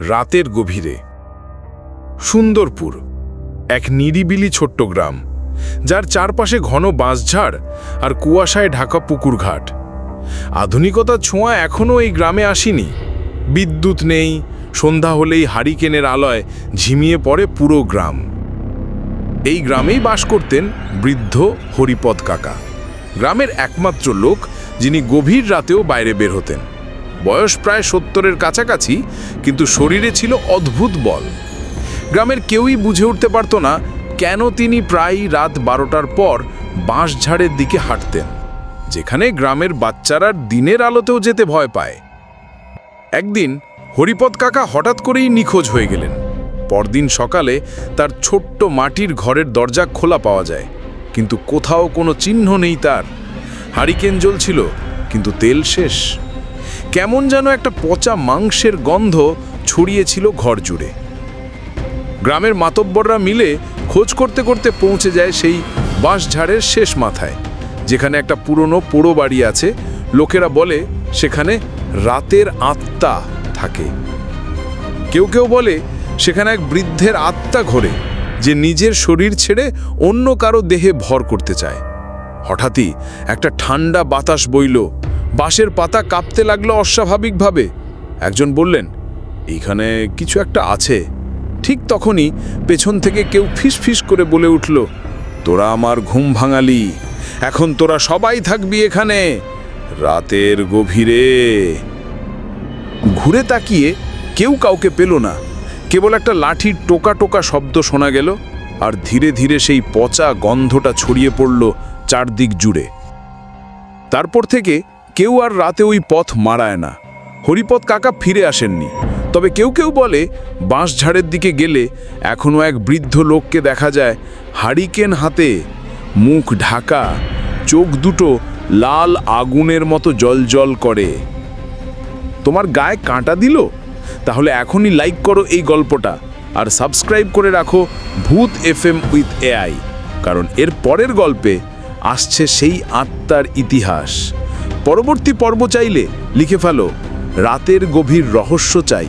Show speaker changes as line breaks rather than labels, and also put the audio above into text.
রাতের গভীরে। সুন্দরপুর, এক নিরিবিলি ছোট্ট গ্রাম, যার চারপাশে ঘন বাঁশঝাড় আর কুয়াশায় ঢাকা পুকুরঘাট। আধুনিকতার ছোঁয়া এখনও এই গ্রামে আসেনি। বিদ্যুৎ নেই, সন্ধ্যা হলেই হারিকেনের আলয় ঝিমিয়ে পড়ে পুরো গ্রাম। এই গ্রামেই বাস করতেন বৃদ্ধ হরিপদ কাকা, গ্রামের একমাত্র লোক যিনি গভীর রাতেও বাইরে বের হতেন। বয়স প্রায় সত্তরের কাছাকাছি, কিন্তু শরীরে ছিল অদ্ভুত বল। গ্রামের কেউই বুঝে উঠতে পারত না কেন তিনি প্রায়ই রাত বারোটার পর বাঁশঝাড়ের দিকে হাঁটতেন, যেখানে গ্রামের বাচ্চারা দিনের আলোতেও যেতে ভয় পায়। একদিন হরিপদ কাকা হঠাৎ করেই নিখোঁজ হয়ে গেলেন। পরদিন সকালে তার ছোট্ট মাটির ঘরের দরজা খোলা পাওয়া যায়, কিন্তু কোথাও কোনো চিহ্ন নেই তার। হারিকেন জ্বলছিল, কিন্তু তেল শেষ। কেমন যেন একটা পচা মাংসের গন্ধ ছড়িয়েছিল ঘর জুড়ে। গ্রামের মাতব্বররা মিলে খোঁজ করতে করতে পৌঁছে যায় সেই বাঁশঝাড়ের শেষ মাথায়, যেখানে একটা পুরনো পোড়ো বাড়ি আছে। লোকেরা বলে সেখানে রাতের আত্মা থাকে। কেউ কেউ বলে সেখানে এক বৃদ্ধের আত্মা ঘোরে, যে নিজের শরীর ছেড়ে অন্য কারও দেহে ভর করতে চায়। হঠাৎই একটা ঠান্ডা বাতাস বইল বাঁশের পাতা কাঁপতে লাগল অস্বাভাবিকভাবে। একজন বললেন এইখানে কিছু একটা আছে। ঠিক তখনই পেছন থেকে কেউ ফিস করে বলে উঠল, তোরা আমার ঘুম ভাঙালি। এখন তোরা সবাই থাকবি এখানে। রাতের গভীরে। ঘুরে তাকিয়ে কেউ কাউকে পেল না। কেবল একটা লাঠির টোকা টোকা শব্দ শোনা গেল, আর ধীরে ধীরে সেই পচা গন্ধটা ছড়িয়ে পড়ল চারদিক জুড়ে। তারপর থেকে কেউ আর রাতে ওই পথ মারায় না। হরিপদ কাকা ফিরে আসেননি। তবে কেউ কেউ বলে বাঁশঝাড়ের দিকে গেলে এখনও এক বৃদ্ধ লোককে দেখা যায় হারিকেন হাতে। মুখ ঢাকা, চোখ দুটো লাল আগুনের মতো জলজল করে। তোমার গায়ে কাঁটা দিল? তাহলে এখনই লাইক করো এই গল্পটা আর সাবস্ক্রাইব করে রাখো ভূত এফ এম উইথ এআই। কারণ এর পরের গল্পে আসছে সেই আত্মার ইতিহাস। পরবর্তী পর্ব চাইলে লিখে ফেলো রাতের গভীর রহস্য চাই।